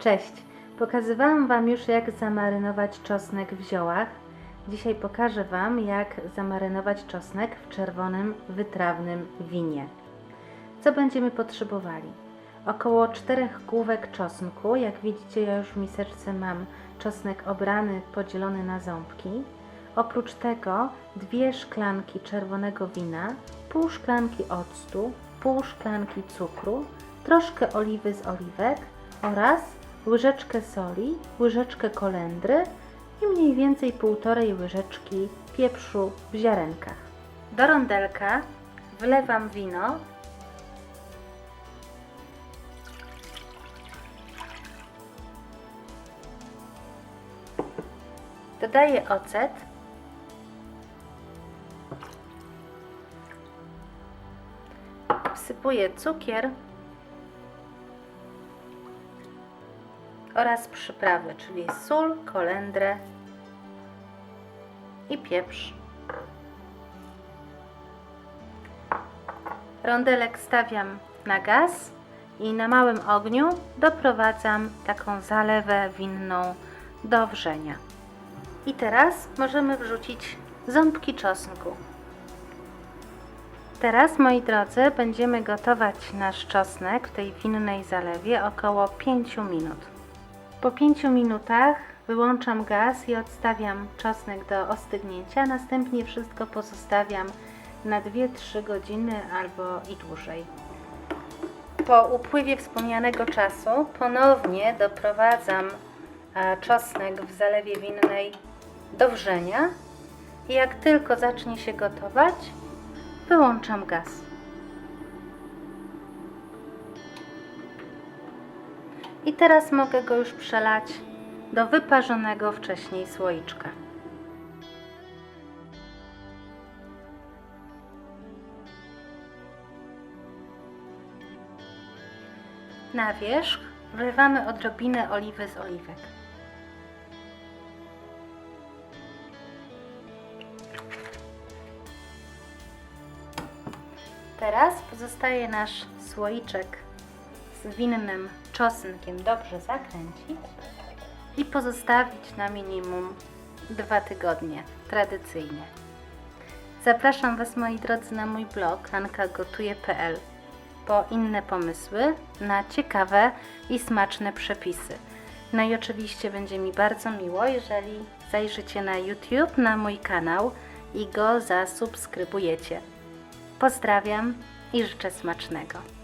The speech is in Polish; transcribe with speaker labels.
Speaker 1: Cześć! Pokazywałam Wam już jak zamarynować czosnek w ziołach. Dzisiaj pokażę Wam jak zamarynować czosnek w czerwonym wytrawnym winie. Co będziemy potrzebowali? Około 4 główek czosnku. Jak widzicie ja już w miseczce mam czosnek obrany, podzielony na ząbki. Oprócz tego dwie szklanki czerwonego wina, pół szklanki octu, pół szklanki cukru, troszkę oliwy z oliwek oraz łyżeczkę soli, łyżeczkę kolendry i mniej więcej półtorej łyżeczki pieprzu w ziarenkach. Do rondelka wlewam wino. Dodaję ocet. Wsypuję cukier oraz przyprawy, czyli sól, kolendrę i pieprz. Rondelek stawiam na gaz i na małym ogniu doprowadzam taką zalewę winną do wrzenia. I teraz możemy wrzucić ząbki czosnku. Teraz, moi drodzy, będziemy gotować nasz czosnek w tej winnej zalewie około 5 minut. Po 5 minutach wyłączam gaz i odstawiam czosnek do ostygnięcia. Następnie wszystko pozostawiam na 2-3 godziny albo i dłużej. Po upływie wspomnianego czasu ponownie doprowadzam e, czosnek w zalewie winnej do wrzenia i jak tylko zacznie się gotować, wyłączam gaz. I teraz mogę go już przelać do wyparzonego wcześniej słoiczka. Na wierzch wlewamy odrobinę oliwy z oliwek. Teraz pozostaje nasz słoiczek z winnym czosnkiem dobrze zakręcić i pozostawić na minimum dwa tygodnie, tradycyjnie. Zapraszam Was, moi drodzy, na mój blog ankagotuje.pl po inne pomysły na ciekawe i smaczne przepisy. No i oczywiście będzie mi bardzo miło, jeżeli zajrzycie na YouTube, na mój kanał i go zasubskrybujecie. Pozdrawiam i życzę smacznego.